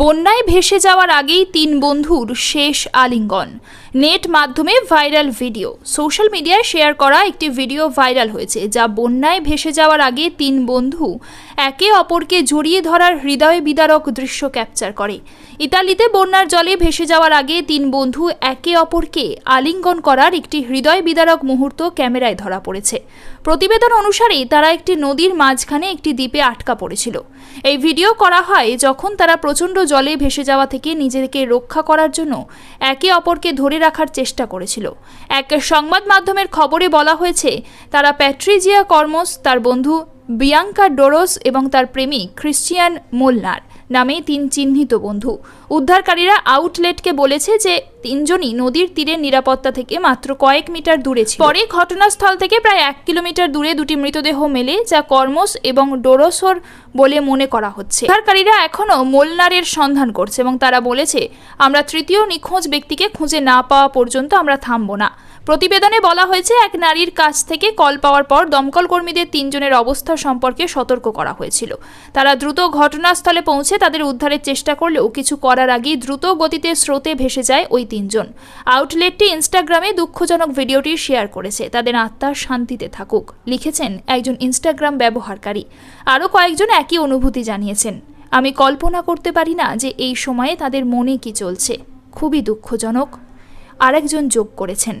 বন্যায় ভেসে যাওয়ার আগেই তিন বন্ধুর শেষ আলিঙ্গন। নেট মাধ্যমে ভাইরাল ভিডিও। সোশ্যাল মিডিয়ায় শেয়ার করা একটি ভিডিও ভাইরাল হয়েছে, যা বন্যায় ভেসে যাওয়ার আগে তিন বন্ধু একে অপরকে জড়িয়ে ধরার হৃদয় বিদারক দৃশ্য ক্যাপচার করে। ইতালিতে বন্যার জলে ভেসে যাওয়ার আগে তিন বন্ধু একে অপরকে আলিঙ্গন করার একটি হৃদয় বিদারক মুহূর্ত ক্যামেরায় ধরা পড়েছে। প্রতিবেদন অনুসারে তারা একটি নদীর মাঝখানে একটি দ্বীপে আটকা পড়েছিল। এই ভিডিও করা হয় যখন তারা প্রচণ্ড জলে ভেসে যাওয়া থেকে নিজেকে রক্ষা করার জন্য একে অপরকে ধরে রাখার চেষ্টা করেছিল। এক সংবাদ মাধ্যমের খবরে বলা হয়েছে, তারা প্যাট্রিজিয়া কর্মস, তার বন্ধু বিয়াঙ্কা ডোরোস এবং তার প্রেমিক ক্রিশ্চিয়ান মোলনার নামে তিন চিহ্নিত বন্ধু। উদ্ধারকারীরা আউটলেটকে বলেছে যে তিনজনই নদীর তীরের নিরাপত্তা থেকে মাত্র কয়েক মিটার দূরে ছিল। পরে ঘটনাস্থল থেকে প্রায় এক কিলোমিটার দূরে দুটি মৃতদেহ মেলে, যা কর্মস এবং ডোরোসোর বলে মনে করা হচ্ছে। উদ্ধারকারীরা এখনও মোলনারের সন্ধান করছে এবং তারা বলেছে, আমরা তৃতীয় নিখোঁজ ব্যক্তিকে খুঁজে না পাওয়া পর্যন্ত আমরা থামব না। প্রতিবেদনে বলা হয়েছে, এক নারীর কাছ থেকে কল পাওয়ার পর দমকল কর্মীদের তিনজনের অবস্থা সম্পর্কে সতর্ক করা হয়েছিল। তারা দ্রুত ঘটনাস্থলে পৌঁছে তাদের উদ্ধারের চেষ্টা করলেও কিছু করার আগেই দ্রুত গতিতে স্রোতে ভেসে যায় ওই তিনজন। আউটলেটটি ইনস্টাগ্রামে দুঃখজনক ভিডিওটি শেয়ার করেছে। তাদের আত্মার শান্তিতে থাকুক, লিখেছেন একজন ইনস্টাগ্রাম ব্যবহারকারী। আরও কয়েকজন একই অনুভূতি জানিয়েছেন, আমি কল্পনা করতে পারি না যে এই সময়ে তাদের মনে কি চলছে। খুবই দুঃখজনক। আরেকজন যোগ করেছেন